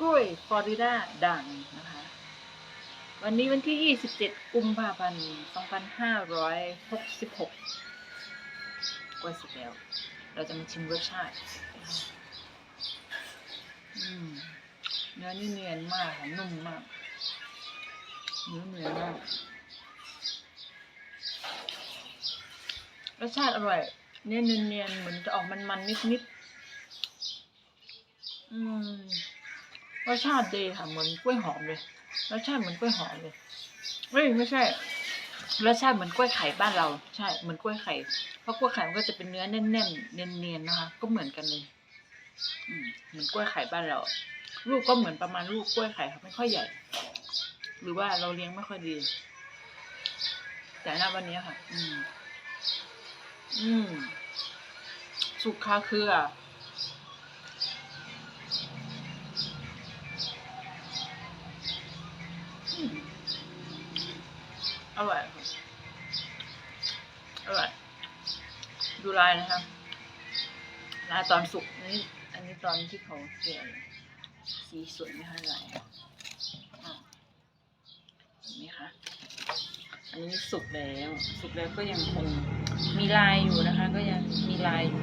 กล้วยฟลอริดาดังนะคะ วันนี้วันที่ 27 กุมภาพันธ์2566กล้วยสุกแล้วเราจะมาชิมรสชาติเนื้อนี่เนียนมากค่ะนุ่มมากเนื้อเนียนมากรสชาติอร่อยเนื้อเนียนเหมือนจะออกมันๆนิดๆอืม รสชาติดีค่ะเหมือนกล้วยหอมเลยรสชาติเหมือนกล้วยหอมเลยเฮ้ยไม่ใช่รสชาติเหมือนกล้วยไข่บ้านเรา ใช่เหมือนกล้วยไข่เพราะกล้วยไข่มันก็จะเป็นเนื้อแน่นๆเนียนๆนะคะ ก็เหมือนกันเลยอืมเหมือนกล้วยไข่บ้านเราลูกก็เหมือนประมาณลูกกล้วยไข่ค่ะไม่ค่อยใหญ่ หรือว่าเราเลี้ยงไม่ค่อยดี แต่ณวันนี้ค่ะ อืม อืม สุกคาคืออื อร่อยค่ะอร่อยดูลายนะคะลายตอนสุกนนี้อันนี้ตอนที่เขาแก่อยู่สีสวยไหมคะลายอะเห็นไหมคะ อันนี้สุกแล้ว สุกแล้วก็ยังคงมีลายอยู่นะคะ ก็ยังมีลายอยู่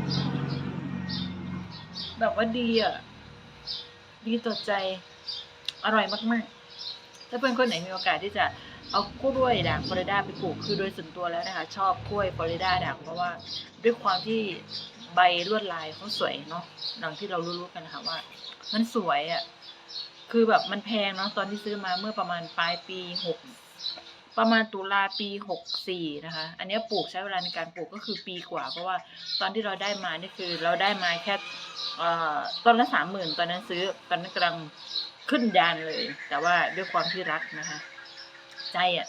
แบบว่าดีอะ ดีต่อใจ อร่อยมาก ๆ ถ้าเพื่อนคนไหนมีโอกาสที่จะ เอากล้วยด่างฟลอริดาไปปลูกคือโดยส่วนตัวแล้วนะคะ ชอบกล้วยฟลอริดาด่างเพราะว่าด้วยความที่ใบลวดลายเขาสวยเนาะดังที่เรารู้ๆกันนะคะว่า มันสวยอะคือแบบมันแพงเนาะตอนที่ซื้อมาเมื่อประมาณปลายปีหกประมาณตุลาปีหกสี่นะคะ อันนี้ปลูกใช้เวลาในการปลูกก็คือปีกว่า เพราะว่าตอนที่เราได้มานี่คือเราได้มาแค่ต้นละสามหมื่นตอนนั้นซื้อตอนนั้นกำลังขึ้นยานเลย แต่ว่าด้วยความที่รักนะคะ ใจอะ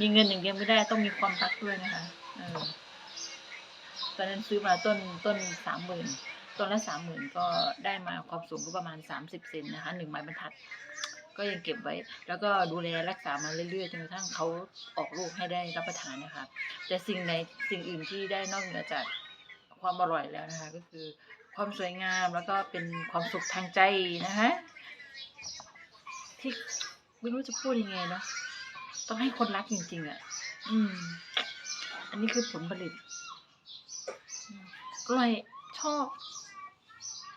มีเงินอย่างเดียวไม่ได้ต้องมีความรักด้วยนะคะเออตอนนั้นซื้อมาต้นต้นสามหมื่นต้นละสามหมื่นก็ได้มาความสูงก็ประมาณสามสิบเซนนะคะหนึ่งไม้บรรทัด ก็ยังเก็บไว้ แล้วก็ดูแลรักษามาเรื่อยๆจนกระทั่งเขาออกลูกให้ได้รับประทานนะคะ แต่สิ่งในสิ่งอื่นที่ได้นอกเหนือจากความอร่อยแล้วนะคะ ก็คือความสวยงามแล้วก็เป็นความสุขทางใจนะคะที่ไม่รู้จะพูดยังไงเนาะ ต้องให้คนรักจริง ๆ อะ อืม อันนี้คือผลผลิตอืมอร่อยชอบ